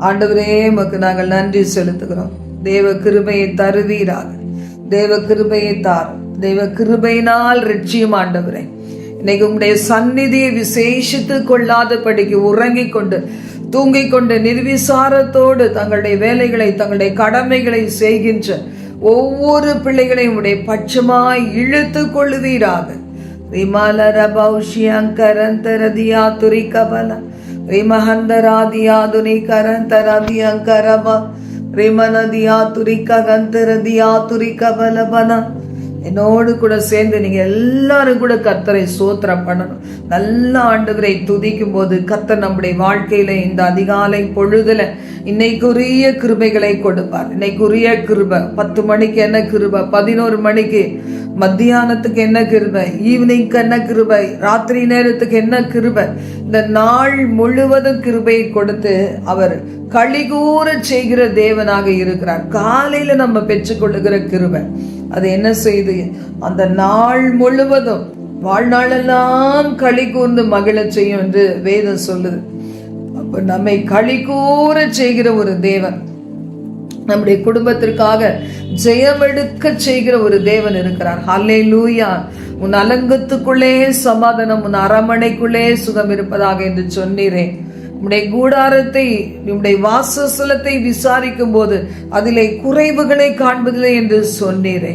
ஆண்டவரே உமக்கு நாங்கள் நன்றி செலுத்துகிறோம். தேவ கிருபையை தருவீராக. தேவ கிருபையை தார் தேவ கிருபையினால் ரட்சியும் ஆண்டவரே. இன்னைக்கு உங்களுடைய சந்நிதியை விசேஷித்து கொள்ளாதபடிக்கு உறங்கிக் கொண்டு தூங்கிக் கொண்டு நிர்விசாரத்தோடு தங்களுடைய வேலைகளை தங்களுடைய கடமைகளை செய்கின்ற ஒவ்வொரு பிள்ளைகளையும் உடைய பட்சமாய் இழுத்து கொள்ளுவீராக. விமலர பௌஷியங்கரந்தரதியா துரிகபல ரிமஹந்தராதியாதுனி கரந்தரதியங்கரவ ரிமனதியா துரிககந்தரதியா துரிகபலபன என்னோடு கூட சேர்ந்து நீங்க எல்லாரும் கூட கத்தரை சோத்திரம் பண்ணணும். நல்ல ஆண்டுகளை துதிக்கும் போது கத்தர் நம்முடைய வாழ்க்கையில இந்த அதிகாலை பொழுதுல இன்னைக்குரிய கிருபைகளை கொடுப்பார். இன்னைக்குரிய கிருபை பத்து மணிக்கு என்ன கிருபை? பதினோரு மணிக்கு மத்தியானத்துக்கு என்ன கிருபை? ஈவினிங்க்கு என்ன கிருபை? ராத்திரி நேரத்துக்கு என்ன கிருபை? இந்த நாள் முழுவதும் கிருபையை கொடுத்து அவர் கழிகூற செய்கிற தேவனாக இருக்கிறார். காலையில நம்ம பெற்றுக்கொள்ளுகிற கிருபை. அது என்ன செய்து? அந்த நாள் முழுவதும் வாழ்நாளெல்லாம் களி கூர்ந்து மகிழ செய்யும் என்று வேதம் சொல்லுது. அப்ப நம்மை களி கூற செய்கிற ஒரு தேவன். நம்முடைய குடும்பத்திற்காக ஜெயமெடுக்க செய்கிற ஒரு தேவன் இருக்கிறார். ஹல்லே லூயா உன் அலங்கத்துக்குள்ளே சமாதானம் உன் அரமனைக்குள்ளே சுகம் இருப்பதாக என்று சொன்னீரே. உம்முடைய கூடாரத்தை உம்முடைய வாசஸ்தலத்தை விசாரிக்கும் போது அதிலே குறைவுகளை காண்பதில்லை என்று சொன்னீரே.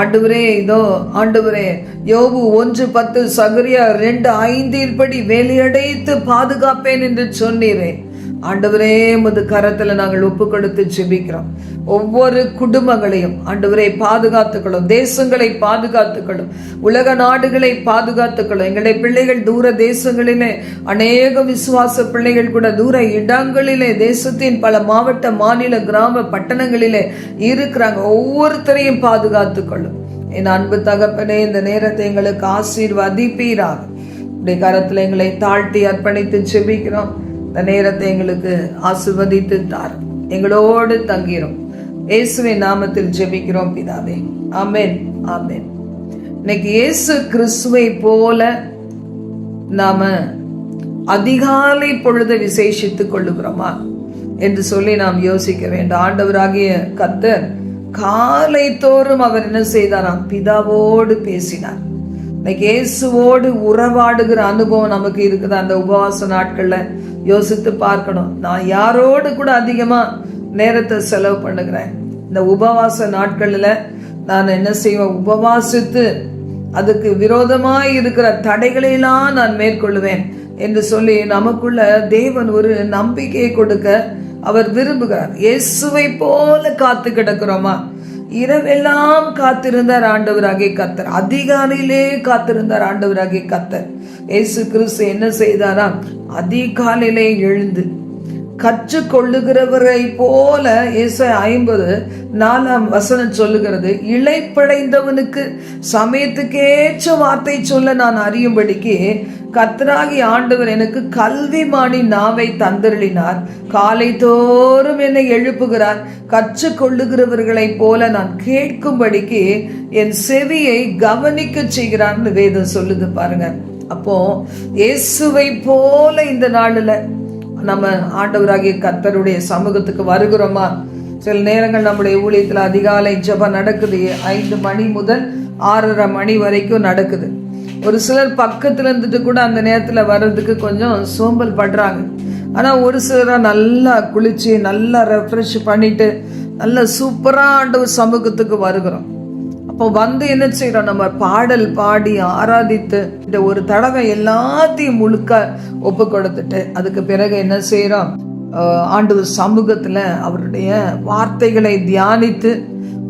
ஆண்டவரே இதோ ஆண்டவரே யோபு ஒன்று பத்து சகரியா ரெண்டு ஐந்தில் படி வேலையடைத்து பாதுகாப்பேன் என்று சொன்னீரேன் ஆண்டவரே முது கரத்துல நாங்கள் ஒப்பு கொடுத்து ஜெபிக்கிறோம். ஒவ்வொரு குடும்பங்களையும் ஆண்டவரை பாதுகாத்துக்கொள்ளும். தேசங்களை பாதுகாத்துக்கொள்ளும். உலக நாடுகளை பாதுகாத்துக்கொள்ளும். எங்களுடைய பிள்ளைகள் தூர தேசங்களிலே அநேக விசுவாச பிள்ளைகள் கூட தூர இடங்களிலே தேசத்தின் பல மாவட்ட மாநில கிராம பட்டணங்களிலே இருக்கிறாங்க. ஒவ்வொருத்தரையும் பாதுகாத்துக்கொள்ளும். என் அன்பு தகப்பனே இந்த நேரத்தை எங்களுக்கு ஆசீர்வதிப்பீராக. உடைய கரத்தில் எங்களை தாழ்த்தி அர்ப்பணித்து செபிக்கிறோம் இந்த நேரத்தை எங்களுக்கு ஆசிர்வதித்து தார். எங்களோடு தங்கிரும். இயேசுவின் நாமத்தில் ஜெபிக்கிறோம் பிதாவே. அமேன் ஆமேன். இன்னைக்கு இயேசு கிறிஸ்துவை போல நாம அதிகாலை பொழுதை விசேஷித்துக் கொள்ளுகிறோமா என்று சொல்லி நாம் யோசிக்க வேண்டும். ஆண்டவராகிய கத்தர் காலை தோறும் அவர் என்ன செய்தாராம்? பிதாவோடு பேசினார். இன்னைக்கு இயேசுவோடு உறவாடுகிற அனுபவம் நமக்கு இருக்குது. அந்த உபவாச நாட்கள்ல யோசித்து பார்க்கணும். நான் யாரோடு கூட அதிகமாக நேரத்தை செலவு பண்ணுகிறேன். இந்த உபவாச நாட்களில் நான் என்ன செய்வேன்? உபவாசித்து அதுக்கு விரோதமாக இருக்கிற தடைகளையெல்லாம் நான் மேற்கொள்ளுவேன் என்று சொல்லி நமக்குள்ள தேவன் ஒரு நம்பிக்கையை கொடுக்க அவர் விரும்புகிறார். இயேசுவை போல காத்து கிடக்கிறோமா? இரவெல்லாம் காத்திருந்தார் ஆண்டவராகிய கத்தர் அதிகாலையிலே காத்திருந்தார் ஆண்டவராகிய கத்தர் ஏசு கிறிஸ்து என்ன செய்தாராம்? அதிகாலையிலே எழுந்து கற்றுக்கொள்ளுகிறவரை போல இயேசு ஐம்பது நாலாம் வசனம் சொல்லுகிறது. இழைப்படைந்தவனுக்கு சமயத்துக்கேற்ற வார்த்தை சொல்ல நான் அறியும்படிக்கு கத்ராகி ஆண்டவர் எனக்கு கல்விமானி நாவை தந்தருளினார். காலை தோறும் என்னை எழுப்புகிறார். கற்றுக்கொள்ளுகிறவர்களைப் போல நான் கேட்கும்படிக்கு என் செவியை கவனிக்க செய்கிறார்னு வேதம் சொல்லுது பாருங்க. அப்போ இயேசுவை போல இந்த நாளில் நம்ம ஆண்டவராகிய கர்த்தருடைய சமூகத்துக்கு வருகிறோமா? சில நேரங்கள் நம்முடைய ஊழியத்தில் அதிகாலை ஜபம் நடக்குது. ஐந்து மணி முதல் ஆறரை மணி வரைக்கும் நடக்குது. ஒரு சிலர் பக்கத்துல இருந்துட்டு கூட அந்த நேரத்துல வர்றதுக்கு கொஞ்சம் சோம்பல் படுறாங்க. ஆனா ஒரு சிலரா நல்லா குளிச்சு நல்லா ரெஃப்ரெஷ் பண்ணிட்டு நல்ல சூப்பரா ஆண்டவர் சமூகத்துக்கு வருகிறோம். அப்போ வந்து என்ன செய்யறோம் நம்ம பாடல் பாடி ஆராதித்து இந்த ஒரு தடவை எல்லாத்தையும் முழுக்க ஒப்பு கொடுத்துட்டு அதுக்கு பிறகு என்ன செய்யறோம் ஆண்டு சமூகத்துல அவருடைய வார்த்தைகளை தியானித்து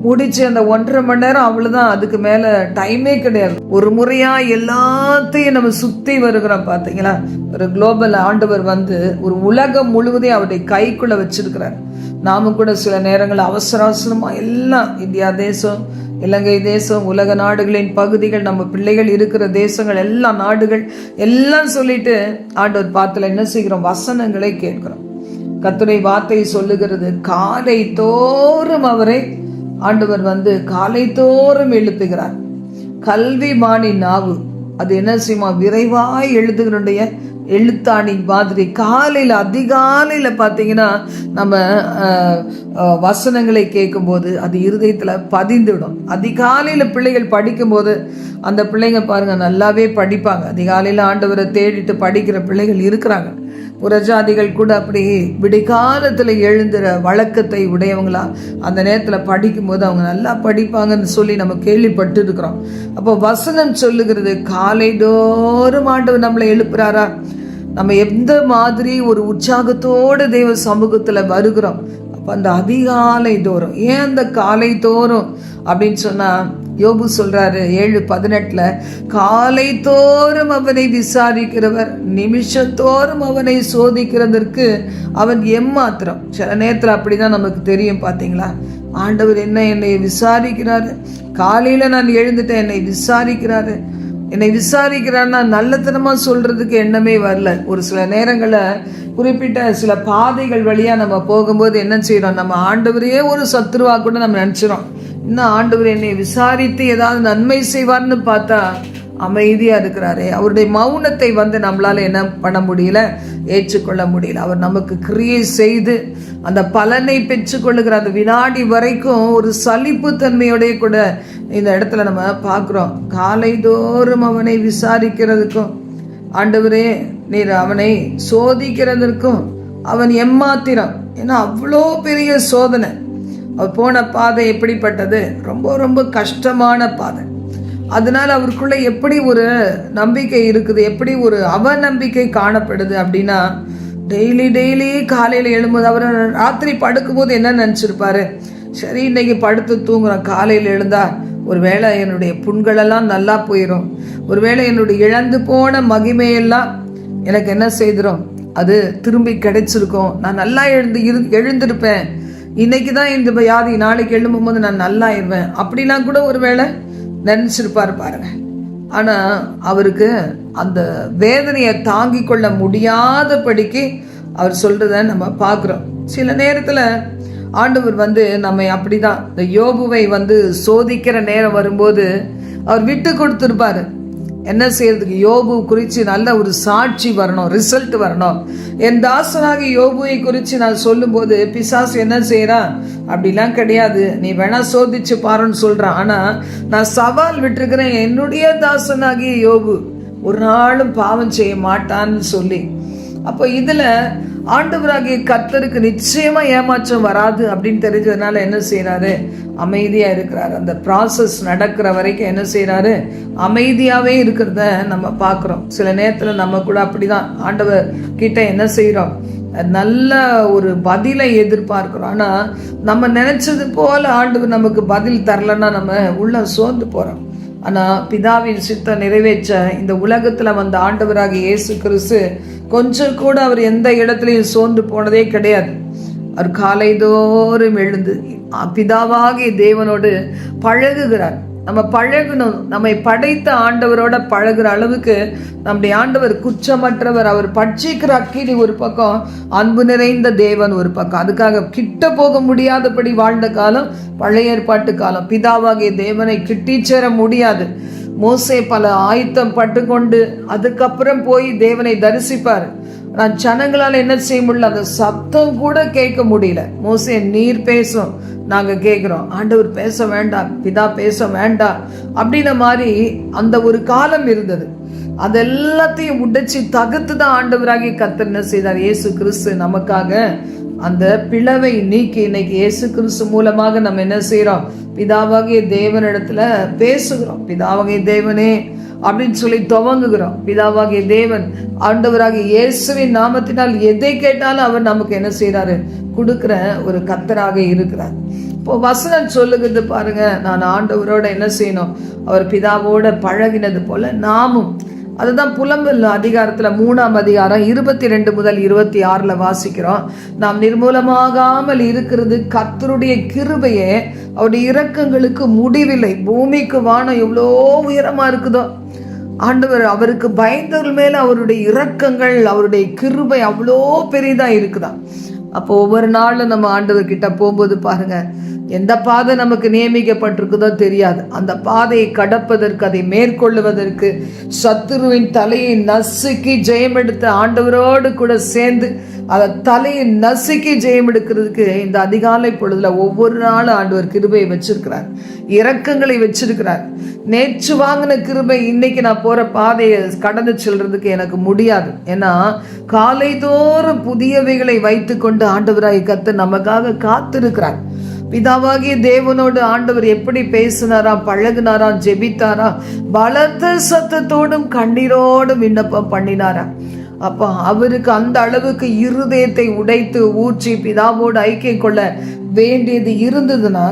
முடிச்சு அந்த ஒன்றரை மணி நேரம் அவ்வளவுதான். அதுக்கு மேல டைமே கிடையாது. ஒரு முறையா எல்லாத்தையும் நம்ம சுத்தி வருகிறோம் பாத்தீங்களா? ஒரு குளோபல் ஆண்டவர் வந்து ஒரு உலகம் முழுவதையும் அவருடைய கைக்குள்ள வச்சிருக்கிறார். நாம கூட சில நேரங்கள் அவசர அவசரமா எல்லாம் இந்தியா தேசம் இலங்கை தேசம் உலக நாடுகளின் பகுதிகள் நம்ம பிள்ளைகள் இருக்கிற தேசங்கள் எல்லா நாடுகள் எல்லாம் சொல்லிட்டு ஆண்டவர் பாத்துல என்ன செய்கிறோம்? வசனங்களை கேட்கிறோம். கத்துரை வார்த்தை சொல்லுகிறது காலை தோறும் அவரை ஆண்டவர் வந்து காலை தோறும் எழுப்புகிறார். கல்வி மாணி நாவு. அது என்ன செய்யுமா? விரைவாய் எழுதுகிறனுடைய எழுத்தாணி மாதிரி காலையில் அதிகாலையில் பார்த்தீங்கன்னா நம்ம வசனங்களை கேட்கும்போது அது இருதயத்தில் பதிந்துவிடும். அதிகாலையில் பிள்ளைகள் படிக்கும்போது அந்த பிள்ளைங்க பாருங்க நல்லாவே படிப்பாங்க. அதிகாலையில் ஆண்டவரை தேடிட்டு படிக்கிற பிள்ளைகள் இருக்கிறாங்க. புறஜாதிகள் கூட அப்படி விடிகாலத்தில் எழுந்துற வழக்கத்தை உடையவங்களா? அந்த நேரத்தில் படிக்கும்போது அவங்க நல்லா படிப்பாங்கன்னு சொல்லி நம்ம கேள்விப்பட்டு இருக்கிறோம் அப்போ வசனம் சொல்லுகிறது காலை தோறும் ஆண்டவர் நம்மளை எழுப்புறாரா? நம்ம எந்த மாதிரி ஒரு உற்சாகத்தோடு தெய்வ சமூகத்தில் வருகிறோம். அப்போ அந்த அதிகாலை தோறும் ஏன் அந்த காலை தோறும் அப்படின்னு சொன்னால் யோபு சொல்கிறாரு ஏழு பதினெட்டில் காலை தோறும் அவனை விசாரிக்கிறவர் நிமிஷத்தோறும் அவனை சோதிக்கிறதற்கு அவன் எம்மாத்திரம். சில நேரத்தில் அப்படிதான் நமக்கு தெரியும் பார்த்தீங்களா ஆண்டவர் என்ன என்னை விசாரிக்கிறாரு? காலையில் நான் எழுந்துட்டேன் என்னை விசாரிக்கிறாரு. என்னை விசாரிக்கிறான்னா நல்லத்தனமாக சொல்கிறதுக்கு எண்ணமே வரல. ஒரு சில நேரங்களில் குறிப்பிட்ட சில பாதைகள் வழியாக நம்ம போகும்போது என்ன செய்கிறோம் நம்ம ஆண்டவரையே ஒரு சத்துருவா கூட நம்ம நினச்சிரும் இன்னும் ஆண்டவர் என்னை விசாரித்து ஏதாவது நன்மை செய்வார்னு பார்த்தா அமைதியாக இருக்கிறாரே. அவருடைய மௌனத்தை வந்து நம்மளால் என்ன பண்ண முடியல? ஏற்றுக்கொள்ள முடியல. அவர் நமக்கு கிரியை செய்து அந்த பலனை பெற்றுக்கொள்ளுகிற அந்த வினாடி வரைக்கும் ஒரு சலிப்பு தன்மையோடைய கூட இந்த இடத்துல நம்ம பார்க்குறோம். காலை தோறும் அவனை விசாரிக்கிறதுக்கும் ஆண்டவரே நீர் அவனை சோதிக்கிறதற்கும் அவன் எம்மாத்திரம். ஏன்னா அவ்வளோ பெரிய சோதனை. அவர் போன பாதை எப்படிப்பட்டது? ரொம்ப ரொம்ப கஷ்டமான பாதை. அதனால அவருக்குள்ளே எப்படி ஒரு நம்பிக்கை இருக்குது? எப்படி ஒரு அவநம்பிக்கை காணப்படுது அப்படின்னா டெய்லி டெய்லி காலையில் எழும்போது அவர் ராத்திரி படுக்கும்போது என்ன நினச்சிருப்பாரு? சரி இன்னைக்கு படுத்து தூங்குறோம். காலையில் எழுந்தா ஒருவேளை என்னுடைய புண்களெல்லாம் நல்லா போயிடும் ஒருவேளை என்னுடைய இழந்து போன மகிமையெல்லாம் எனக்கு என்ன செய்திடும் அது திரும்பி கிடைச்சிருக்கும். நான் நல்லா எழுந்து இரு எழுந்திருப்பேன். இன்னைக்கு தான் இந்த வியாதி நாளைக்கு எழும்பும்போது நான் நல்லா ஆயிடுவேன் அப்படிலாம் கூட ஒருவேளை நினச்சிருப்பார் பாருங்க. ஆனால் அவருக்கு அந்த வேதனையை தாங்கி கொள்ள முடியாதபடிக்கு அவர் சொல்றத நம்ம பார்க்குறோம். சில நேரத்தில் ஆண்டவர் வந்து நம்மை அப்படிதான். இந்த யோபுவை வந்து சோதிக்கிற நேரம் வரும்போது அவர் விட்டு கொடுத்துருப்பாரு. என்ன செய்யறதுக்கு? யோபு குறித்து நல்ல ஒரு சாட்சி வரணும் ரிசல்ட் வரணும். என் தாசனாகி யோபுவை குறித்து நான் சொல்லும்போது பிசாசு என்ன செய்கிறான் அப்படிலாம் கிடையாது. நீ வேணா சோதிச்சு பாருன்னு சொல்கிறான் ஆனால் நான் சவால் விட்டுருக்கிறேன் என்னுடைய தாசனாகிய யோபு. ஒரு நாளும் பாவம் செய்ய மாட்டான்னு சொல்லி. அப்போ இதில் ஆண்டவராகிய கர்த்தருக்கு நிச்சயமா ஏமாற்றம் வராது அப்படின்னு தெரிஞ்சதுனால என்ன செய்கிறாரு அமைதியா இருக்கிறாரு. அந்த ப்ராசஸ் நடக்கிற வரைக்கும் என்ன செய்கிறாரு அமைதியாவே இருக்கிறத நம்ம பார்க்குறோம். சில நேரத்தில் நம்ம கூட அப்படிதான். ஆண்டவர் கிட்ட என்ன செய்றோம்? நல்ல ஒரு பதிலை எதிர்பார்க்கிறோம். ஆனால் நம்ம நினச்சது போல் ஆண்டவர் நமக்கு பதில் தரலன்னா நம்ம உள்ள சோர்ந்து போகிறோம் ஆனால் பிதாவின் சித்த நிறைவேற்ற இந்த உலகத்தில் வந்த ஆண்டவராக இயேசு கிறிஸ்து கொஞ்சம் கூட அவர் எந்த இடத்துலையும் சோர்ந்து போனதே கிடையாது. அவர் காலைதோறும் எழுந்து பிதாவாகிய தேவனோடு பழகுகிறார். நம்ம பழகணும். நம்மை படைத்த ஆண்டவரோட பழகுற அளவுக்கு நம்முடைய ஆண்டவர் குற்றமற்றவர். அவர் பட்சிக்கிற அக்கினி ஒரு பக்கம் அன்பு நிறைந்த தேவன் ஒரு பக்கம். அதுக்காக கிட்ட போக முடியாதபடி வாழ்ந்த காலம் பழைய ஏற்பாட்டு காலம். பிதாவாகிய தேவனை கிட்டி சேர முடியாது. மோசே பல ஆயத்தம் பட்டுக்கொண்டு அதுக்கப்புறம் போய் தேவனை தரிசிப்பார். நான் ஜனங்களால் என்ன செய்ய முடியல அந்த சத்தம் கூட கேட்க முடியல. மோசே நீர் பேசும். நாங்கள் கேட்குறோம் ஆண்டவர் பேச வேண்டாம். பிதா பேச வேண்டாம். அப்படின்ன மாதிரி அந்த ஒரு காலம் இருந்தது. அது எல்லாத்தையும் உடைச்சி தகுத்து தான் ஆண்டவராகி கத்தர் என்ன செய்தார்? இயேசு கிறிஸ்து நமக்காக அந்த பிளவை நீக்கி இன்னைக்கு இயேசு கிறிஸ்து மூலமாக நம்ம என்ன செய்கிறோம் பிதாவாகிய தேவனிடத்துல பேசுகிறோம். பிதாவாகிய தேவனே அப்படின்னு சொல்லி துவங்குகிறோம். பிதாவாகிய தேவன் ஆண்டவராகிய இயேசுவின் நாமத்தினால் எதை கேட்டாலும் அவர் நமக்கு என்ன செய்கிறாரு கொடுக்குற ஒரு கத்தராக இருக்கிறார். இப்போ வசனம் சொல்லுகிறது பாருங்க நான் ஆண்டவரோட என்ன செய்யணும்? அவர் பிதாவோட பழகினது போல நாமும். அதுதான் புலம்பல் அதிகாரத்தில் மூணாம் அதிகாரம் இருபத்தி ரெண்டு முதல் இருபத்தி ஆறில் வாசிக்கிறோம். நாம் நிர்மூலமாகாமல் இருக்கிறது கத்தருடைய கிருபையே அவருடைய இரக்கங்களுக்கு முடிவில்லை. பூமிக்கு வானம் எவ்வளோ உயரமாக இருக்குதோ. ஆண்டவர் அவருக்கு பயந்தவர்கள் மேல அவருடைய இரக்கங்கள் அவருடைய கிருபை அவ்வளோ பெரியதா இருக்குதா? அப்போ ஒவ்வொரு நாளும் நம்ம ஆண்டவர் கிட்ட போகும்போது பாருங்க எந்த பாதை நமக்கு நியமிக்கப்பட்டிருக்குதோ தெரியாது. அந்த பாதையை கடப்பதற்கு அதை மேற்கொள்ளுவதற்கு சத்துருவின் தலையை நசுக்கி ஜெயமெடுத்த ஆண்டவரோடு கூட சேர்ந்து அதை தலையை நசுக்கி ஜெயம் எடுக்கிறதுக்கு இந்த அதிகாலை பொழுதுல ஒவ்வொரு நாளும் ஆண்டவர் கிருபையை வச்சிருக்கிறார். இறக்கங்களை வச்சிருக்கிறார். நேற்று வாங்கின கிருபை இன்னைக்கு நான் போற பாதையை கடந்து செல்றதுக்கு எனக்கு முடியாது. ஏன்னா காலைதோறும் புதியவைகளை வைத்துக்கொண்டு ஆண்டவராய் கத்து நமக்காக காத்திருக்கிறார். பிதாவாகிய தேவனோடு ஆண்டவர் எப்படி பேசினாரா பழகினாரா ஜெபித்தாரா பலத்த சத்தத்தோடும் கண்ணீரோடும் விண்ணப்பம் பண்ணினாரா. அப்போ அவருக்கு அந்த அளவுக்கு இருதயத்தை உடைத்து ஊற்றி பிதாவோடு ஐக்கியம் கொள்ள வேண்டியது இருந்ததுன்னா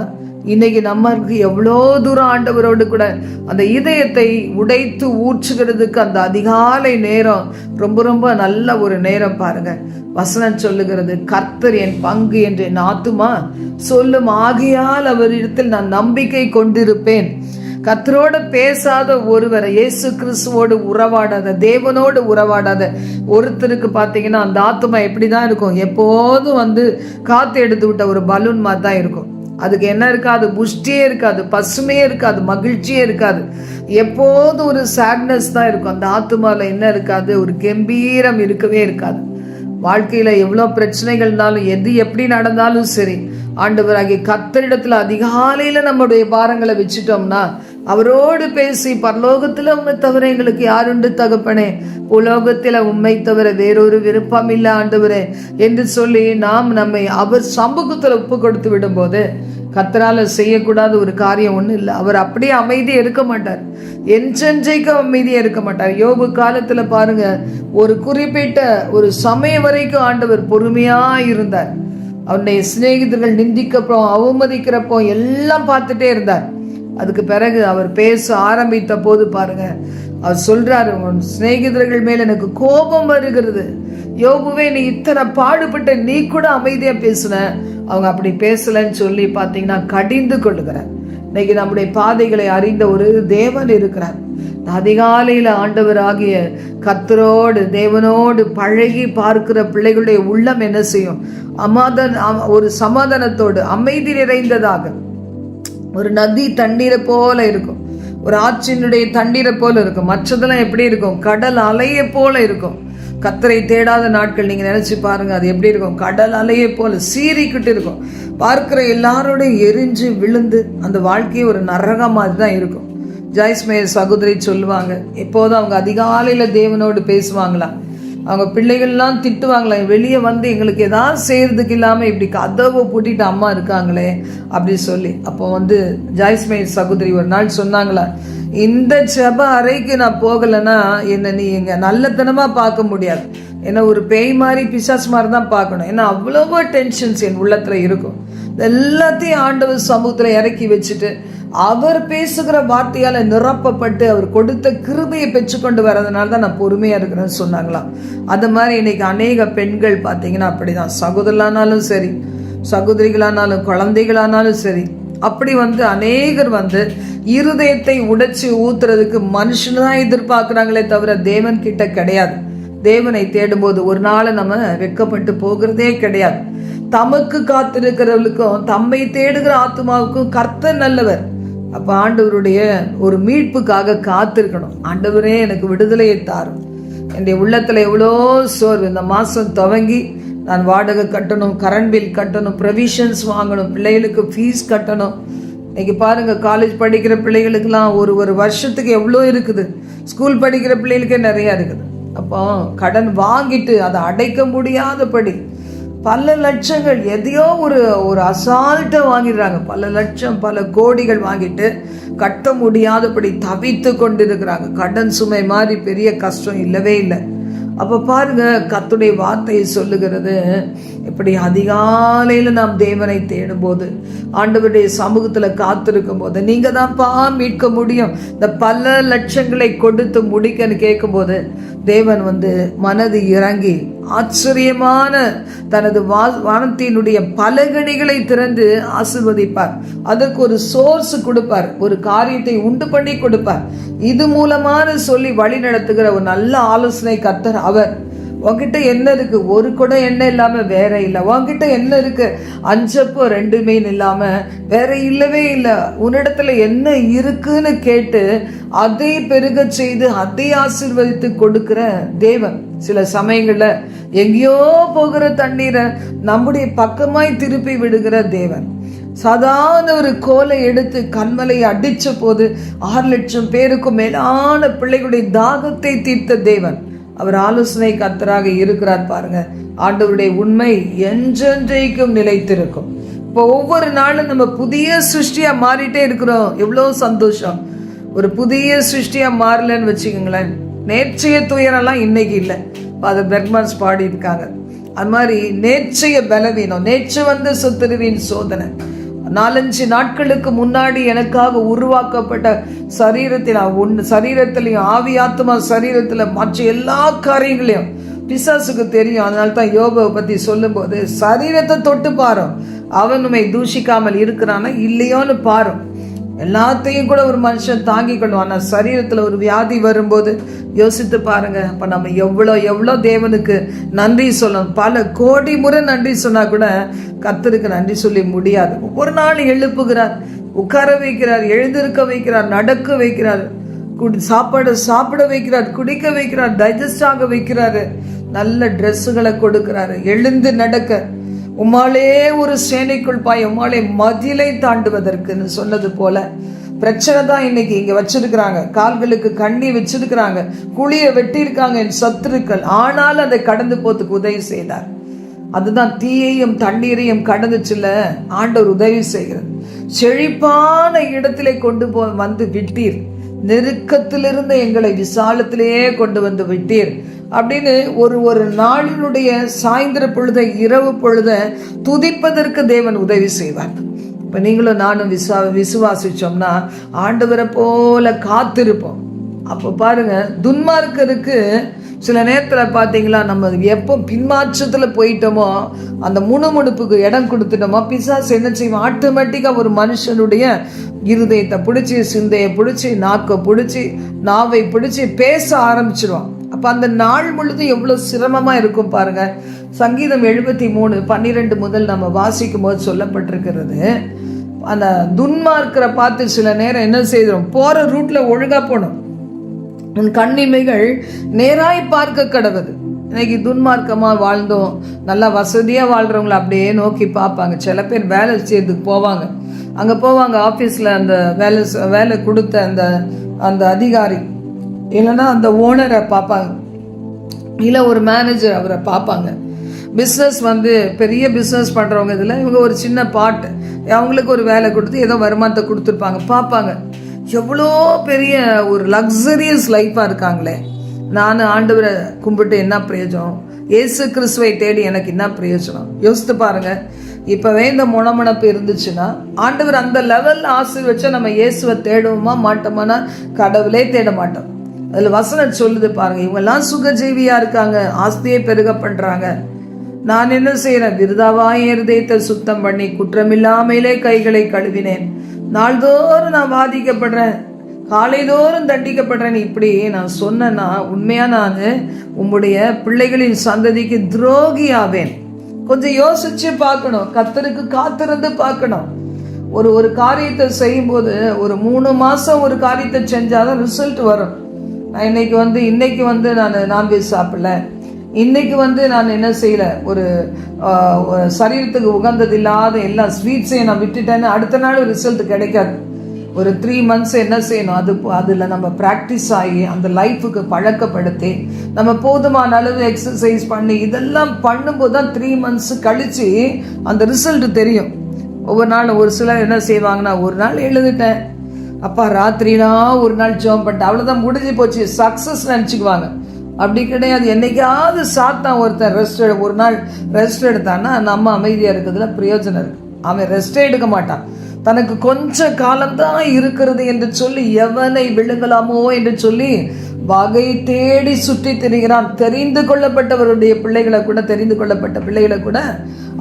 இன்னைக்கு நம்மளுக்கு எவ்வளோ தூரம் ஆண்டவரோடு கூட அந்த இதயத்தை உடைத்து ஊற்றுகிறதுக்கு அந்த அதிகாலை நேரம் ரொம்ப ரொம்ப நல்ல ஒரு நேரம் பாருங்க. வசனம் சொல்லுகிறது கர்த்தர் என் பங்கு என்று என் ஆத்துமா சொல்லும் ஆகையால் அவரிடத்தில் நான் நம்பிக்கை கொண்டிருப்பேன். கத்தரோடு பேசாத ஒருவரை இயேசு கிறிஸ்துவோடு உறவாடாத தேவனோடு உறவாடாத ஒருத்தருக்கு பார்த்தீங்கன்னா அந்த ஆத்மா எப்படி தான் இருக்கும்? எப்போதும் வந்து காத்து எடுத்து விட்ட ஒரு பலூன் மாதிரி தான் இருக்கும். அதுக்கு என்ன இருக்காது? புஷ்டியே இருக்காது பசுமையே இருக்காது மகிழ்ச்சியே இருக்காது. எப்போதும் ஒரு சேட்னஸ் தான் இருக்கும். அந்த ஆத்மாவில் என்ன இருக்காது? ஒரு கம்பீரம் இருக்கவே இருக்காது. வாழ்க்கையில் எவ்வளோ பிரச்சனைகள்னாலும் எது எப்படி நடந்தாலும் சரி ஆண்டவராகிய கத்தரிடத்தில் அதிகாலையில் நம்முடைய பாரங்களை வச்சுட்டோம்னா அவரோடு பேசி பரலோகத்தில் உண்மை தவிர எங்களுக்கு யாருண்டு தகப்பனே? உலோகத்தில் உண்மை தவிர வேறொரு விருப்பம் இல்லை ஆண்டவரே என்று சொல்லி நாம் நம்மை அவர் சமூகத்தில் ஒப்பு கொடுத்து விடும்போது கத்தரால செய்யக்கூடாத ஒரு காரியம் ஒன்றும் இல்லை. அவர் அப்படியே அமைதியாக இருக்க மாட்டார். என்றென்றைக்கு அமைதியாக இருக்க மாட்டார். யோபு காலத்தில் பாருங்க ஒரு குறிப்பிட்ட ஒரு சமயம் வரைக்கும் ஆண்டவர் பொறுமையாக இருந்தார். அவருடைய சிநேகிதர்கள் நிந்திக்கப்போ அவமதிக்கிறப்போ எல்லாம் பார்த்துட்டே இருந்தார். அதுக்கு பிறகு அவர் பேச ஆரம்பித்த போது பாருங்க அவர் சொல்றாரு உன் சிநேகிதர்கள் மேல் எனக்கு கோபம் வருகிறது. யோபுவே நீ இத்தனை பாடுபட்ட நீ கூட அமைதியா பேசுன. அவங்க அப்படி பேசலன்னு சொல்லி பார்த்தீங்கன்னா கடிந்து கொள்ளுகிறார். இன்னைக்கு நம்முடைய பாதைகளை அறிந்த ஒரு தேவன் இருக்கிறார். அதிகாலையில் ஆண்டவராகிய கத்தரோடு தேவனோடு பழகி பார்க்கிற பிள்ளைகளுடைய உள்ளம் என்ன செய்யும்? அமாதன் ஒரு சமாதானத்தோடு அமைதி நிறைந்ததாக. ஒரு நதி தண்ணீரை போல இருக்கும். ஒரு ஆற்றினுடைய தண்ணீரை போல இருக்கும். மற்றதெல்லாம் எப்படி இருக்கும்? கடல் அலையை போல இருக்கும். கத்தரை தேடாத நாட்கள் நீங்க நினைச்சு பாருங்க அது எப்படி இருக்கும்? கடல் அலையை போல சீறிக்கிட்டு இருக்கும். பார்க்கிற எல்லாரோடையும் எரிஞ்சு விழுந்து அந்த வாழ்க்கையை ஒரு நரக மாதிரி தான் இருக்கும். ஜாய்ஸ்மேயர் சகோதரி சொல்லுவாங்க எப்போதும் அவங்க அதிகாலையில தேவனோடு பேசுவாங்களா? அவங்க பிள்ளைகள்லாம் திட்டுவாங்களாம் வெளியே வந்து எங்களுக்கு எதாவது செய்கிறதுக்கு இல்லாமல் இப்படி கதவை பூட்டிட்டு அம்மா இருக்காங்களே அப்படி சொல்லி. அப்போ வந்து ஜாய்ஸ்மே சகோதரி ஒரு நாள் சொன்னாங்களா இந்த செப அறைக்கு நான் போகலைன்னா என்னை நீ எங்கள் நல்லத்தனமாக பார்க்க முடியாது. ஏன்னா ஒரு பேய் மாதிரி பிசாஸ் மாதிரி தான் பார்க்கணும். ஏன்னா அவ்வளவோ டென்ஷன்ஸ் என் உள்ளத்தில் இருக்கும். எல்லாத்தையும் ஆண்டவர் சமூகத்தில் இறக்கி வச்சுட்டு அவர் பேசுகிற வார்த்தையால் நிரப்பப்பட்டு அவர் கொடுத்த கிருபையை பெற்றுக்கொண்டு வரதுனால தான் நான் பொறுமையாக இருக்கிறேன்னு சொன்னாங்களாம் அது மாதிரி இன்னைக்கு அநேக பெண்கள் பார்த்தீங்கன்னா அப்படிதான். சகோதரனாலும் சரி சகோதரிகளானாலும் குழந்தைகளானாலும் சரி அப்படி வந்து அநேகர் வந்து இருதயத்தை உடைச்சி ஊத்துறதுக்கு மனுஷன் தான் எதிர்பார்க்குறாங்களே தவிர தேவன் கிட்ட கிடையாது. தேவனை தேடும்போது ஒரு நாள் நம்ம வெக்கப்பட்டு போகிறதே கிடையாது. தமக்கு காத்திருக்கிறவர்களுக்கும் தம்மை தேடுகிற ஆத்மாவுக்கும் கர்த்தர் நல்லவர். அப்போ ஆண்டவருடைய ஒரு மீட்புக்காக காத்திருக்கணும். ஆண்டவரே எனக்கு விடுதலையை தாரும். என்னுடைய உள்ளத்தில் எவ்வளோ சோர்வு. இந்த மாதம் துவங்கி நான் வாடகை கட்டணும் கரண்ட் பில் கட்டணும் ப்ரொவிஷன்ஸ் வாங்கணும் பிள்ளைகளுக்கு ஃபீஸ் கட்டணும். இன்னைக்கு பாருங்க காலேஜ் படிக்கிற பிள்ளைகளுக்கெல்லாம் ஒரு ஒரு வருஷத்துக்கு எவ்வளோ இருக்குது. ஸ்கூல் படிக்கிற பிள்ளைகளுக்கே நிறையா இருக்குது. அப்போ கடன் வாங்கிட்டு அதை அடைக்க முடியாதபடி பல லட்சங்கள் எதையோ ஒரு ஒரு அசால்ட்டை வாங்கிடுறாங்க. பல லட்சம் பல கோடிகள் வாங்கிட்டு கட்ட முடியாதபடி தவித்து கொண்டிருக்கிறாங்க. கடன் சுமை மாதிரி பெரிய கஷ்டம் இல்லவே இல்லை. அப்போ பாருங்க கத்துடைய வார்த்தையை சொல்லுகிறது. இப்படி அதிகாலையில் நாம் தேவனை தேடும்போது ஆண்டவருடைய சமூகத்தில் காத்திருக்கும் போது நீங்கள் தான்ப்பா மீட்க முடியும். இந்த பல லட்சங்களை கொடுத்து முடிக்கன்னு கேட்கும்போது தேவன் வந்து மனது இறங்கி ஆச்சரியமான தனது வா வானத்தினுடைய பலகணிகளை திறந்து ஆசிர்வதிப்பார். அதற்கு ஒரு சோர்ஸ் கொடுப்பார். ஒரு காரியத்தை உண்டு பண்ணி கொடுப்பார். இது மூலமான சொல்லி வழி நடத்துகிற ஒரு நல்ல ஆலோசனை கர்த்தர் அவர். உன்கிட்ட என்ன இருக்கு? ஒரு குடம் எண்ணெய் இல்லாம வேற இல்லை. உன்கிட்ட என்ன இருக்கு? அஞ்சப்போ ரெண்டு மீன் இல்லாம வேற இல்லவே இல்லை. உன்னிடத்துல என்ன இருக்குன்னு கேட்டு அதை பெருக செய்து அதை ஆசிர்வதித்து கொடுக்கிற தேவன். சில சமயங்கள்ல எங்கேயோ போகிற தண்ணீரை நம்முடைய பக்கமாய் திருப்பி விடுகிற தேவன். சாதாரண ஒரு கோலை எடுத்து கண்மலை அடித்த போது ஆறு லட்சம் பேருக்கும் மேலான பிள்ளைகளுடைய தாகத்தை தீர்த்த தேவன். அவர் ஆலோசனை கர்த்தராக இருக்கிறார் பாருங்க. ஆண்டவருடைய உண்மை என்றென்றைக்கும் நிலைத்திருக்கும். இப்போ ஒவ்வொரு நாளும் நம்ம புதிய சிருஷ்டியா மாறிட்டே இருக்கிறோம். எவ்வளோ சந்தோஷம். ஒரு புதிய சிருஷ்டியா மாறலன்னு வச்சுக்கோங்களேன். நேற்றைய துயரெல்லாம் இன்னைக்கு இல்லை. ஃபாதர் பெர்க்மான்ஸ் பாடி இருக்காங்க அது மாதிரி நேற்றைய பலவீனம் நேற்று வந்த சொத்துருவின் சோதனை. நாலஞ்சு நாட்களுக்கு முன்னாடி எனக்காக உருவாக்கப்பட்ட சரீரத்தில் ஒன்று சரீரத்திலையும் ஆவியாத்மா சரீரத்தில் மற்ற எல்லா காரியங்களையும் பிசாசுக்கு தெரியும். அதனால தான் யோகாவை பற்றி சொல்லும்போது சரீரத்தை தொட்டு பாரு அவன் உண்மை தூஷிக்காமல் இருக்கிறானா? இல்லையோன்னு பாரு எல்லாத்தையும் கூட ஒரு மனுஷன் தாங்கிக்கணும் ஆனால் சரீரத்தில் ஒரு வியாதி வரும்போது யோசித்து பாருங்க. அப்போ நம்ம எவ்வளோ எவ்வளோ தேவனுக்கு நன்றி சொல்லணும். பல கோடி முறை நன்றி சொன்னால் கூட கத்தருக்கு நன்றி சொல்லி முடியாது. ஒவ்வொரு நாள் எழுப்புகிறார் உட்கார வைக்கிறார் எழுந்திருக்க வைக்கிறார் நடக்க வைக்கிறார் குடி சாப்பாடு சாப்பிட வைக்கிறார் குடிக்க வைக்கிறார் டைஜஸ்ட் ஆக வைக்கிறாரு. நல்ல ட்ரெஸ்ஸுகளை கொடுக்குறாரு. எழுந்து நடக்க உம்மாலே ஒரு சேனைக்குள் பாய் உம்மாலே மதிலை தாண்டுவதற்குன்னு சொன்னது போல பிரச்சனை தான் இன்னைக்கு இங்க வச்சிருக்கிறாங்க. கால்களுக்கு கண்ணி வச்சிருக்கிறாங்க. குழிய வெட்டியிருக்காங்க என் சத்துருக்கள். ஆனால் அதை கடந்து போத்துக்கு உதவி செய்தார். அதுதான் தீயையும் தண்ணீரையும் கடந்துச்சுல ஆண்டவர் உதவி செய்கிறது செழிப்பான இடத்திலே கொண்டு போ வந்து விட்டீர். நெருக்கத்திலிருந்து எங்களை விசாலத்திலேயே கொண்டு வந்து விட்டீர். அப்படின்னு ஒரு ஒரு நாளினுடைய சாயந்தர பொழுத இரவு பொழுத துதிப்பதற்கு தேவன் உதவி செய்வார். இப்போ நீங்களும் நானும் விசுவா விசுவாசிச்சோம்னா ஆண்டவரை போல காத்திருப்போம். அப்போ பாருங்க துன்மார்க்கருக்கு சில நேரத்தில் பார்த்தீங்களா நம்ம எப்போ பின்மாற்றத்தில் போயிட்டோமோ அந்த முணுமுணுப்புக்கு இடம் கொடுத்துட்டோமோ பிசாசு என்ன செய்வோம் ஆட்டோமேட்டிக்காக ஒரு மனுஷனுடைய இருதயத்தை பிடிச்சி சிந்தையை பிடிச்சி நாக்கை பிடிச்சி நாவை பிடிச்சி பேச ஆரம்பிச்சிருவோம் அப்போ அந்த நாள் முழுதும் எவ்வளோ சிரமமாக இருக்கும் பாருங்க. சங்கீதம் எழுபத்தி மூணு பன்னிரெண்டு முதல் நம்ம வாசிக்கும் போது சொல்லப்பட்டிருக்கிறது. அந்த துன்மார்க்கரை பார்த்து சில நேரம் என்ன செய்கிறோம் போகிற ரூட்டில் ஒழுங்காக போகணும் உன் கண்ணிமைகள் நேராய் பார்க்க கடவுது. இன்னைக்கு துன்மார்க்கமாக வாழ்ந்தோம். நல்லா வசதியாக வாழ்கிறவங்கள அப்படியே நோக்கி பார்ப்பாங்க. சில பேர் வேலை செய்யறதுக்கு போவாங்க. அங்கே போவாங்க ஆஃபீஸில் அந்த வேலை வேலை கொடுத்த அந்த அந்த அதிகாரி. இல்லைன்னா அந்த ஓனரை பார்ப்பாங்க. இல்லை ஒரு மேனேஜர் அவரை பார்ப்பாங்க. பிஸ்னஸ் வந்து பெரிய பிஸ்னஸ் பண்ணுறவங்க இதில் இவங்க ஒரு சின்ன பாட்டு அவங்களுக்கு ஒரு வேலை கொடுத்து ஏதோ வருமானத்தை கொடுத்துருப்பாங்க. பார்ப்பாங்க. எவ்வளோ பெரிய ஒரு லக்ஸரியஸ் லைஃப்பாக இருக்காங்களே. நான் ஆண்டவரை கும்பிட்டு என்ன பிரயோஜனம்? ஏசு கிறிஸ்துவை தேடி எனக்கு என்ன பிரயோஜனம்? யோசித்து பாருங்க. இப்போவே இந்த முணமுணப்பு இருந்துச்சுன்னா ஆண்டவர் அந்த லெவல் ஆசை வச்சா நம்ம இயேசுவை தேடுவோமா மாட்டோமானா கடவுளே தேட மாட்டோம். அதில் வசனம் சொல்லுது பாருங்க. இவங்கெல்லாம் சுகஜீவியாக இருக்காங்க. ஆஸ்தியை பெருக பண்ணுறாங்க நான் என்ன செய்கிறேன் விருதாவாய் இருதயத்தை சுத்தம் பண்ணி குற்றமில்லாமலே கைகளை கழுவினேன். நாள்தோறும் நான் பாதிக்கப்படுறேன் காலைதோறும் தண்டிக்கப்படுறேன். இப்படி நான் சொன்னேன்னா உண்மையா நான் உம்முடைய பிள்ளைகளின் சந்ததிக்கு துரோகி ஆவேன் கொஞ்சம் யோசிச்சு பார்க்கணும். கத்தருக்கு காத்திருந்து பார்க்கணும். ஒரு ஒரு காரியத்தை செய்யும்போது ஒரு மூணு மாசம் ஒரு காரியத்தை செஞ்சாதான் ரிசல்ட் வரும். நான் இன்னைக்கு வந்து இன்னைக்கு வந்து நான் நான்வெஜ் சாப்பிடல. இன்னைக்கு வந்து நான் என்ன செய்யல? ஒரு ஒரு சரீரத்துக்கு உகந்தது இல்லாத எல்லா ஸ்வீட்ஸையும் நான் விட்டுட்டேன்னு அடுத்த நாள் ரிசல்ட் கிடைக்காது. ஒரு த்ரீ மந்த்ஸ் என்ன செய்யணும்? அது அதில் நம்ம ப்ராக்டிஸ் ஆகி அந்த லைஃபுக்கு பழக்கப்படுத்தி நம்ம போதுமான அளவு எக்ஸசைஸ் பண்ணி இதெல்லாம் பண்ணும்போது தான் த்ரீ மந்த்ஸ் கழித்து அந்த ரிசல்ட் தெரியும். ஒவ்வொரு நாள் ஒரு சிலர் என்ன செய்வாங்கன்னா ஒரு நாள் எழுதிட்டேன். அப்பா ராத்திரினா ஒரு நாள் ஜோம் பண்ணிட்டேன். அவ்வளோதான் முடிஞ்சு போச்சு. சக்ஸஸ் நினச்சிக்குவாங்க. அப்படி கிடையாது. என்னைக்காவது சாத்தான் ஒருத்தன் ரெஸ்ட் எடு ஒரு நாள் ரெஸ்ட் எடுத்தான்னா நம்ம அமைதியாக இருக்கிறதுல பிரயோஜனம் இருக்கு. அவன் ரெஸ்டே எடுக்க மாட்டான். தனக்கு கொஞ்ச காலம்தான் இருக்கிறது என்று சொல்லி எவனை விழுங்கலாமோ என்று சொல்லி வகை தேடி சுற்றி திரிகிறான். தெரிந்து கொள்ளப்பட்டவருடைய பிள்ளைகளை கூட தெரிந்து கொள்ளப்பட்ட பிள்ளைகளை கூட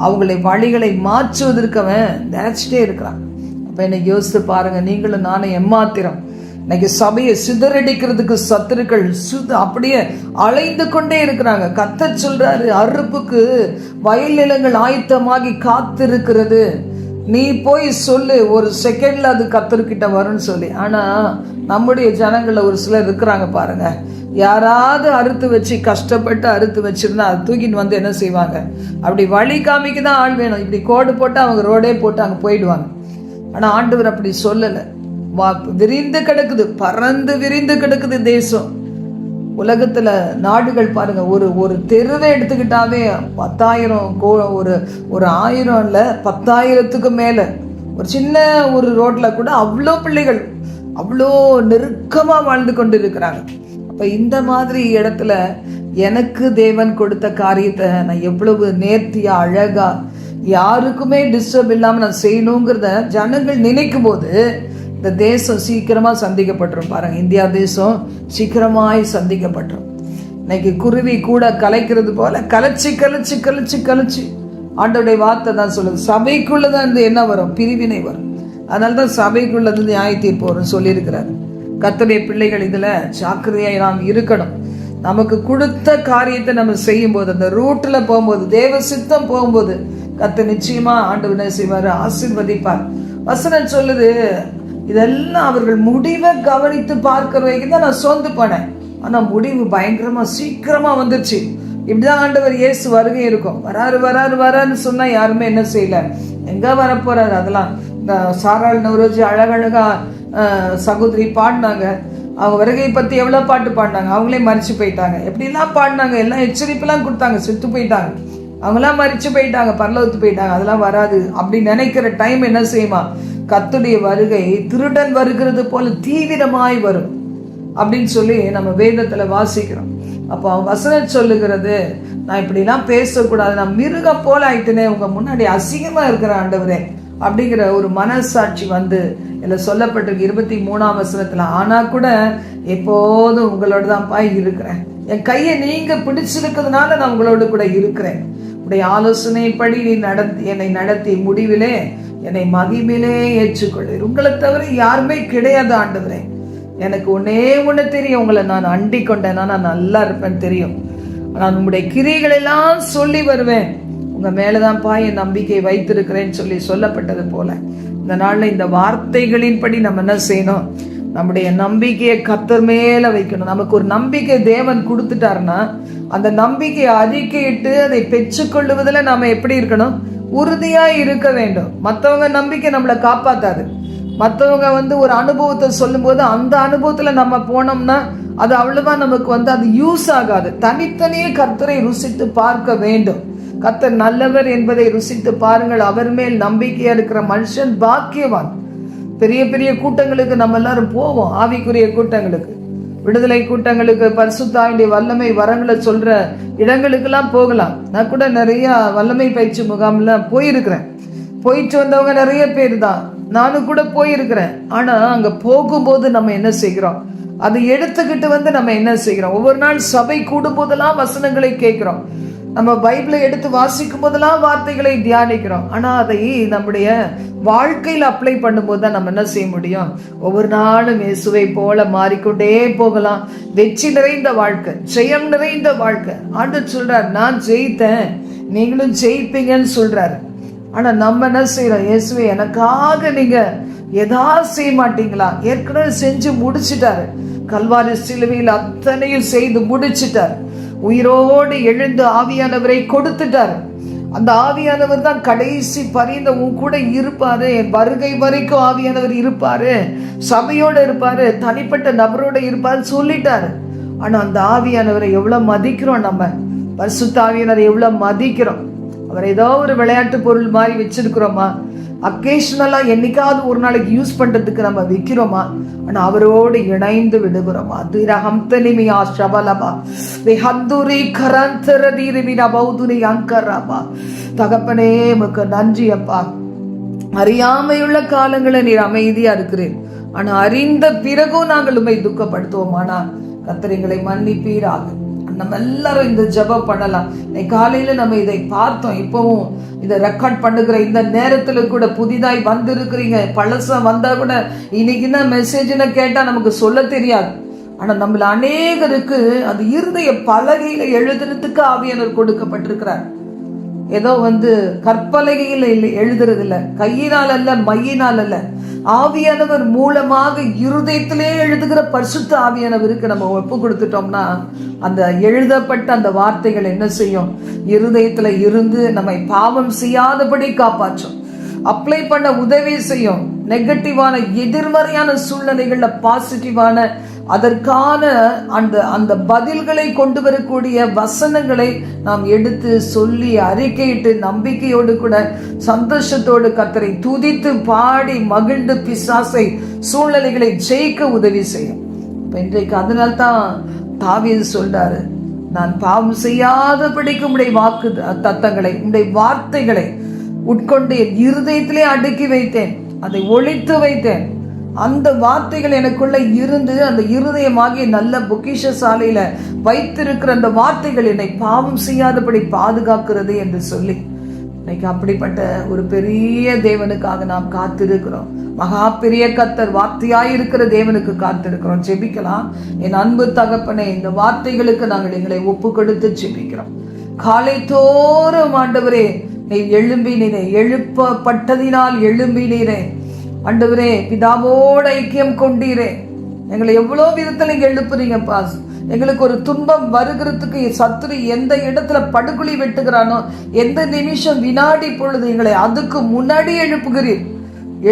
அவங்களை வழிகளை மாற்றுவதற்கு அவன் நினைச்சிட்டே இருக்கிறான். அப்போ என்னை யோசித்து பாருங்க நீங்களும் நானும் எம்மாத்திரம் இன்னைக்கு சபையை சிதறடிக்கிறதுக்கு சத்துருக்கள் சுத அப்படியே அலைந்து கொண்டே இருக்கிறாங்க. கத்த சொல்றாரு அறுப்புக்கு வயல் நிலங்கள் ஆயத்தமாகி காத்திருக்கிறது. நீ போய் சொல்லு ஒரு செகண்ட்ல அது கத்தர்கிட்ட வரும்னு சொல்லி. ஆனா நம்முடைய ஜனங்களில் ஒரு சிலர் இருக்கிறாங்க பாருங்க. யாராவது அறுத்து வச்சு கஷ்டப்பட்டு அறுத்து வச்சிருந்தா அது தூக்கிட்டு வந்து என்ன செய்வாங்க? அப்படி வழி காமிக்கு தான் ஆள் வேணும். இப்படி கோடு போட்டு அவங்க ரோடே போட்டு அங்கே போயிடுவாங்க. ஆனா ஆண்டவர் அப்படி சொல்லலை. விரிந்து கிடக்குது பறந்து விரிந்து கிடக்குது தேசம். உலகத்துல நாடுகள் பாருங்க ஒரு ஒரு தெருவை எடுத்துக்கிட்டாவே பத்தாயிரம் கோ ஒரு ஒரு ஆயிரம் இல்ல பத்தாயிரத்துக்கு மேல. ஒரு சின்ன ஒரு ரோட்ல கூட அவ்வளோ பிள்ளைகள் அவ்வளோ நெருக்கமா வாழ்ந்து கொண்டு இருக்கிறாங்க அப்ப இந்த மாதிரி இடத்துல எனக்கு தேவன் கொடுத்த காரியத்தை நான் எவ்வளவு நேர்த்தியா அழகா யாருக்குமே டிஸ்டர்ப் இல்லாம நான் செய்யணுங்கிறத ஜனங்கள் நினைக்கும் போது இந்த தேசம் சீக்கிரமாக சந்திக்கப்பட்டுரும் பாருங்கள் இந்தியா தேசம் சீக்கிரமாய் சந்திக்கப்பட்டுரும். இன்னைக்கு குருவி கூட கலைக்கிறது போல கலைச்சி கலைச்சி கலைச்சி கலைச்சி ஆண்டோடைய வார்த்தை தான் சொல்லுது. சபைக்குள்ளே தான் இருந்து என்ன வரும் பிரிவினை வரும். அதனால தான் சபைக்குள்ளது நியாய தீர்ப்பு வரும் சொல்லியிருக்கிறாரு. கத்தனைய பிள்ளைகள் இதில் ஜாக்கிரதையாக நாம் இருக்கணும். நமக்கு கொடுத்த காரியத்தை நம்ம செய்யும்போது அந்த ரூட்டில் போகும்போது தேவ சித்தம் போகும்போது கத்த நிச்சயமாக ஆண்டு என்ன செய்வார்? ஆசிர்வதிப்பார். வசனம் சொல்லுது இதெல்லாம் அவர்கள் முடிவை கவனித்து பார்க்கிற வரைக்கும் தான் நான் சோர்ந்து போனேன். ஆனால் முடிவு பயங்கரமாக சீக்கிரமாக வந்துச்சு இப்படிதான் ஆண்டவர் இயேசு வருகை இருக்கும். வராரு வராரு வரான்னு சொன்னால் யாருமே என்ன செய்யல. எங்கே வரப்போறாரு? அதெல்லாம் இந்த சாராள் நவரோஜி அழகழகா சகோதரி பாடினாங்க. அவங்க வருகை பற்றி எவ்வளோ பாட்டு பாடினாங்க? அவங்களே மறித்து போயிட்டாங்க. எப்படிலாம் பாடினாங்க? எல்லாம் எச்சரிப்பெல்லாம் கொடுத்தாங்க. செத்து போயிட்டாங்க. அவங்களாம் மறிச்சு போயிட்டாங்க. பரலவத்து போயிட்டாங்க. அதெல்லாம் வராது. அப்படி நினைக்கிற டைம் என்ன செய்யுமா? கத்துடைய வருகை திருடன் வருகிறது போல தீவிரமாய் வரும் அப்படின்னு சொல்லி நம்ம வேதத்துல வாசிக்கிறோம். அப்போ அவன் வசனம் சொல்லுகிறது நான் இப்படிலாம் பேசக்கூடாது நான் மிருகம் போல ஆயிட்டுனே உங்க முன்னாடி அசிங்கமா இருக்கிற ஆண்டவரே அப்படிங்கிற ஒரு மனசாட்சி வந்து இதில் சொல்லப்பட்டிருக்கு இருபத்தி மூணாம் வசனத்துல. ஆனா கூட எப்போதும் உங்களோட தான் பாய் இருக்கிறேன். என் கையை நீங்க பிடிச்சிருக்கிறதுனால நான் உங்களோட கூட இருக்கிறேன். உடைய ஆலோசனைப்படி நீ நடத்தி என்னை நடத்தி முடிவிலே என்னை மகிமிலே ஏற்றுக்கொள்ளு. உங்களை தவிர யாருமே கிடையாது ஆண்டவரே. எனக்கு ஒன்னே ஒன்று தெரியும். உங்களை நான் அண்டி கொண்டேன்னா நான் நல்லா இருப்பேன் தெரியும். நான் உங்களுடைய கிரிகள் எல்லாம் சொல்லி வருவேன். உங்க மேலதான்ப்பா என் நம்பிக்கை வைத்திருக்கிறேன்னு சொல்லி சொல்லப்பட்டது போல. இந்த நாள்ல இந்த வார்த்தைகளின்படி நம்ம என்ன செய்யணும்? நம்முடைய நம்பிக்கையை கத்தர் மேல வைக்கணும். நமக்கு ஒரு நம்பிக்கை தேவன் கொடுத்துட்டாருன்னா அந்த நம்பிக்கையை அறிக்கையிட்டு அதை பெற்றுக்கொள்ளுவதில் நாம எப்படி இருக்கணும்? உறுதியாக இருக்க வேண்டும். மற்றவங்க நம்பிக்கை நம்மளை காப்பாற்றாது மற்றவங்க வந்து ஒரு அனுபவத்தை சொல்லும்போது அந்த அனுபவத்தில் நம்ம போனோம்னா அது அவ்வளோவா நமக்கு வந்து அது யூஸ் ஆகாது. தனித்தனியே கர்த்தரை ருசித்து பார்க்க வேண்டும். கர்த்தர் நல்லவர் என்பதை ருசித்து பாருங்கள். அவர் மேல் நம்பிக்கையாக இருக்கிற மனுஷன் பாக்கியவான். பெரிய பெரிய கூட்டங்களுக்கு நம்ம எல்லாரும் போவோம். ஆவிக்குரிய கூட்டங்களுக்கு. விடுதலை கூட்டங்களுக்கு பரிசுத்தாயுடைய வல்லமை வரங்களை சொல்ற இடங்களுக்கெல்லாம் போகலாம். நான் கூட நிறைய வல்லமை பயிற்சி முகாம்லாம் போயிருக்கிறேன். போயிட்டு வந்தவங்க நிறைய பேர் தான். நானும் கூட போயிருக்கிறேன். ஆனா அங்க போகும்போது நம்ம என்ன செய்கிறோம்? அதை எடுத்துக்கிட்டு வந்து நம்ம என்ன செய்கிறோம்? ஒவ்வொரு நாள் சபை கூடும் போதெல்லாம் வசனங்களை கேட்கிறோம். நம்ம பைபிளை எடுத்து வாசிக்கும் போதெல்லாம் வார்த்தைகளை தியானிக்கிறோம். ஆனால் அதை நம்முடைய வாழ்க்கையில் அப்ளை பண்ணும்போது தான் நம்ம என்ன செய்ய முடியும்? ஒவ்வொரு நாளும் இயேசுவை போல மாறிக்கொண்டே போகலாம். வெற்றி நிறைந்த வாழ்க்கை ஜெயம் நிறைந்த வாழ்க்கை. ஆண்டு சொல்றார் நான் ஜெயித்தேன். நீங்களும் ஜெயிப்பீங்கன்னு சொல்றாரு. ஆனால் நம்ம என்ன செய்யறோம் இயேசுவை எனக்காக நீங்கள் எதாவது செய்ய மாட்டீங்களா? ஏற்கனவே செஞ்சு முடிச்சிட்டாரு. கல்வாரி சிலுவையில் அத்தனையும் செய்து முடிச்சிட்டார். உயிரோடு எழுந்து ஆவியானவரை கொடுத்துட்டாரு. அந்த ஆவியானவர் தான் கடைசி பரிந்த உன் கூட இருப்பாரு. என் வருகை வரைக்கும் ஆவியானவர் இருப்பாரு. சபையோட இருப்பாரு. தனிப்பட்ட நபரோட இருப்பாரு சொல்லிட்டாரு. ஆனா அந்த ஆவியானவரை எவ்வளவு மதிக்கிறோம் நம்ம? பரிசுத்த ஆவியானவரை எவ்வளவு மதிக்கிறோம்? அவர் ஏதோ ஒரு விளையாட்டு பொருள் மாதிரி வச்சிருக்கிறோமா? அக்கேஷனலாக என்னைக்காவது ஒரு நாளைக்கு யூஸ் பண்ணுறதுக்கு நம்ம விற்கிறோமா ஆனால் அவரோடு இணைந்து விடுகிறோமா? திரகம் தனிமையா சபலமா விஹந்துரி கரந்தரதீரிமினா பௌதுரி அங்கரபா. தகப்பனே உமக்கு நன்றி அப்பா. அறியாமையுள்ள காலங்களை நீர் அமைதியா இருக்கிறேன் ஆனா அறிந்த பிறகும் நாங்கள் உண்மை துக்கப்படுத்துவோம். ஆனால் கத்திரைகளை மன்னிப்பீராக. நம்ம எல்லாரும் இந்த ஜெபம் பண்ணலாம். இன்னைக்கு காலையில நம்ம இதை பார்த்தோம். இப்பவும் இதை ரெக்கார்ட் பண்ணுகிற இந்த நேரத்துல கூட புதிதாய் வந்திருக்கிறீங்க. பழசா வந்தா கூட இன்னைக்கு என்ன மெசேஜ்னு கேட்டா நமக்கு சொல்ல தெரியாது. ஆனா நம்மள அநேகருக்கு அது இருதய பலகையில எழுதுறதுக்கு ஆவியானவர் கொடுக்கப்பட்டிருக்கிறார். ஏதோ வந்து கற்பலகையில் இல்லை எழுதுறது இல்லை கையினால் அல்ல மையினால் அல்ல ஆவியானவர் மூலமாக இருதயத்திலே எழுதுகிற பரிசுத்த ஆவியானவருக்கு நம்ம ஒப்பு கொடுத்துட்டோம்னா அந்த எழுதப்பட்ட அந்த வார்த்தைகள் என்ன செய்யும்? இருதயத்துல இருந்து நம்மை பாவம் செய்யாதபடி காப்பாற்றும். அப்ளை பண்ண உதவி செய்யும். நெகட்டிவான எதிர்மறையான சூழ்நிலைகள்ல பாசிட்டிவான அதற்கான அந்த அந்த பதில்களை கொண்டு வரக்கூடிய வசனங்களை நாம் எடுத்து சொல்லி அறிக்கையிட்டு நம்பிக்கையோடு கூட சந்தோஷத்தோடு கத்தரை துதித்து பாடி மகிழ்ந்து பிசாசை சூழ்நிலைகளை ஜெயிக்க உதவி செய்யும். இப்போ இன்றைக்கு அதனால்தான் தாவீது சொல்றாரு நான் பாவம் செய்யாதபடிக்கு உடைய வாக்கு தத்தங்களை உடைய வார்த்தைகளை உட்கொண்டு என் இருதயத்திலே அடுக்கி வைத்தேன் அதை ஒழித்து வைத்தேன் அந்த வார்த்தைகள் எனக்குள்ள இருந்து அந்த இருதயமாகிய நல்ல பொக்கிஷ சாலையில வைத்திருக்கிற அந்த வார்த்தைகள் என்னை பாவம் செய்யாதபடி பாதுகாக்கிறது என்று சொல்லி இன்னைக்கு அப்படிப்பட்ட ஒரு பெரிய தேவனுக்காக நாம் காத்திருக்கிறோம். மகா பெரிய கத்தர் வார்த்தையாய் இருக்கிற தேவனுக்கு காத்திருக்கிறோம். ஜெபிக்கலாம். என் அன்பு தகப்பனே இந்த வார்த்தைகளுக்கு நாங்கள் எங்களை ஒப்பு கொடுத்து ஜெபிக்கிறோம். காலை தோறும் ஆண்டவரே நீ எழும்பினீரே எழுப்பப்பட்டதினால் எழும்பினீரே. ஆண்டவரே பிதாவோட ஐக்கியம் கொண்டீரே. எங்களை எவ்வளோ விதத்தில் நீங்க எழுப்புறீங்கப்பா எங்களுக்கு ஒரு துன்பம் வருகிறதுக்கு சத்துரு எந்த இடத்துல படுகுழி வெட்டுகிறானோ எந்த நிமிஷம் வினாடி பொழுது எங்களை அதுக்கு முன்னாடி எழுப்புகிறீர்.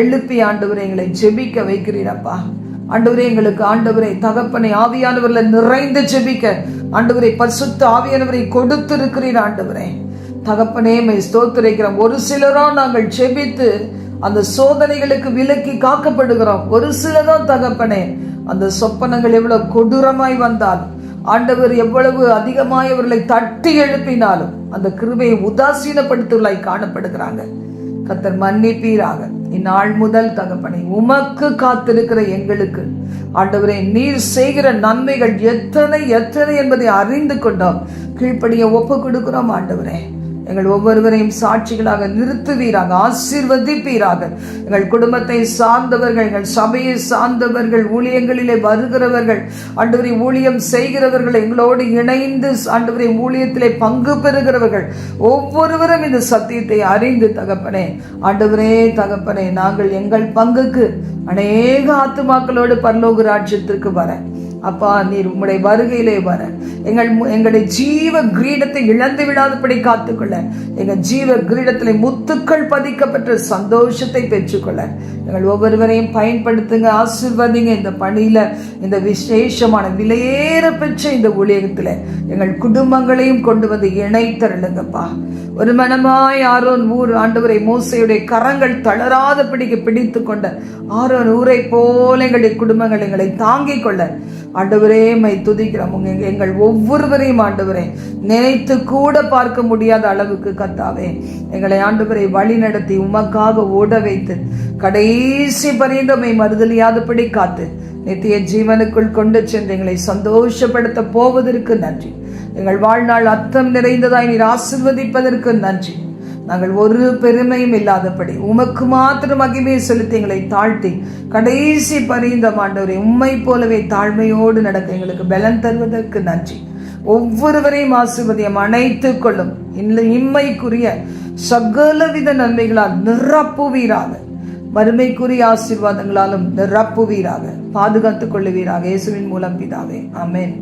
எழுப்பி ஆண்டவரை எங்களை ஜெபிக்க வைக்கிறீரப்பா ஆண்டவரே எங்களுக்கு ஆண்டவரை தகப்பனை ஆவியானவர்ல நிறைந்து ஜெபிக்க. ஆண்டவரை பரிசுத்த ஆவியானவரை கொடுத்திருக்கிறீர் ஆண்டவரே. தகப்பனே மை ஸ்தோத்திரைக்கிறோம். ஒரு சிலரோ நாங்கள் ஜெபித்து அந்த சோதனைகளுக்கு விலக்கி காக்கப்படுகிறோம். ஒரு சிலதான் தகப்பனே அந்த சொப்பனங்கள் எவ்வளவு கொடூரமாய் வந்தால் ஆண்டவர் எவ்வளவு அதிகமாய் அவர்களை தட்டி எழுப்பினாலும் அந்த கிருபையை உதாசீனப்படுத்துவதாய் காணப்படுகிறாங்க. கத்தர் மன்னிப்பீராக. இந்நாள் முதல் தகப்பனை உமக்கு காத்திருக்கிற எங்களுக்கு ஆண்டவரே நீர் செய்கிற நன்மைகள் எத்தனை எத்தனை என்பதை அறிந்து கொண்டோம். கீழ்ப்படிய ஒப்பு கொடுக்கிறோம் ஆண்டவரே. எங்கள் ஒவ்வொருவரையும் சாட்சிகளாக நிறுத்துவீராக ஆசீர்வதிப்பீராக. எங்கள் குடும்பத்தை சார்ந்தவர்கள் எங்கள் சபையை சார்ந்தவர்கள் ஊழியங்களிலே வருகிறவர்கள் ஆண்டவரை ஊழியம் செய்கிறவர்கள் எங்களோடு இணைந்து ஆண்டவரை ஊழியத்திலே பங்கு பெறுகிறவர்கள் ஒவ்வொருவரும் இந்த சத்தியத்தை அறிந்து தகப்பனே ஆண்டவரே தகப்பனே நாங்கள் எங்கள் பங்குக்கு அநேக ஆத்துமாக்களோடு பரலோக ராஜ்யத்திற்கு வர. அப்பா நீர் உம்முடைய வருகையிலே வர. எங்கள் எங்களுடைய ஜீவ கிரீடத்தை இழந்து விடாதபடி காத்துக்கொள்ள. எங்கள் ஜீவ கிரீடத்தில் முத்துக்கள் பதிக்கப்பட்ட சந்தோஷத்தை பெற்றுக்கொள்ள. எங்கள் ஒவ்வொருவரையும் பயன்படுத்துங்க ஆசிர்வதிங்க. இந்த பணியில இந்த விசேஷமான விலையேற பெற்ற இந்த ஊழியத்தில் எங்கள் குடும்பங்களையும் கொண்டு வந்து இணைத்தருளுங்கப்பா. ஒரு மனமாய் ஆரோன் ஊர் ஆண்டவரை மோசையுடைய கரங்கள் தளராதபடிக்கு பிடித்து கொண்ட ஆரோன் ஊரை போல எங்களுடைய குடும்பங்கள் எங்களை தாங்கிக் கொள்ள. ஆண்டவரே மை துதிக்கிறோம். உங்க எங்கள் ஒவ்வொருவரையும் ஆண்டவரே நினைத்து கூட பார்க்க முடியாத அளவுக்கு கத்தாவே எங்களை ஆண்டவரை வழி நடத்தி உமக்காக ஓட வைத்து கடைசி பரிந்தமை மறுதலியாதபடி காத்து நித்திய ஜீவனுக்குள் கொண்டு சென்று எங்களை சந்தோஷப்படுத்த போவதற்கு நன்றி. எங்கள் வாழ்நாள் அர்த்தம் நிறைந்ததாய் நீர் ஆசிர்வதிப்பதற்கு நன்றி. நாங்கள் ஒரு பெருமையும் இல்லாதபடி உமக்கு மாத்திரம் மகிமையை செலுத்தி எங்களை தாழ்த்தி கடைசி பரிந்த மாண்டவரை உண்மை போலவே தாழ்மையோடு நடக்க எங்களுக்கு பலன் தருவதற்கு நன்றி. ஒவ்வொருவரையும் ஆசிர்வதியம் அணைத்துக் கொள்ளும் இம்மைக்குரிய சகலவித நன்மைகளால் நிரப்புவீராக. வறுமைக்குரிய ஆசீர்வாதங்களாலும் நிரப்புவீராக பாதுகாத்துக் கொள்ளுவீராக இயேசுவின் மூலம் பிதாவே. அமேன்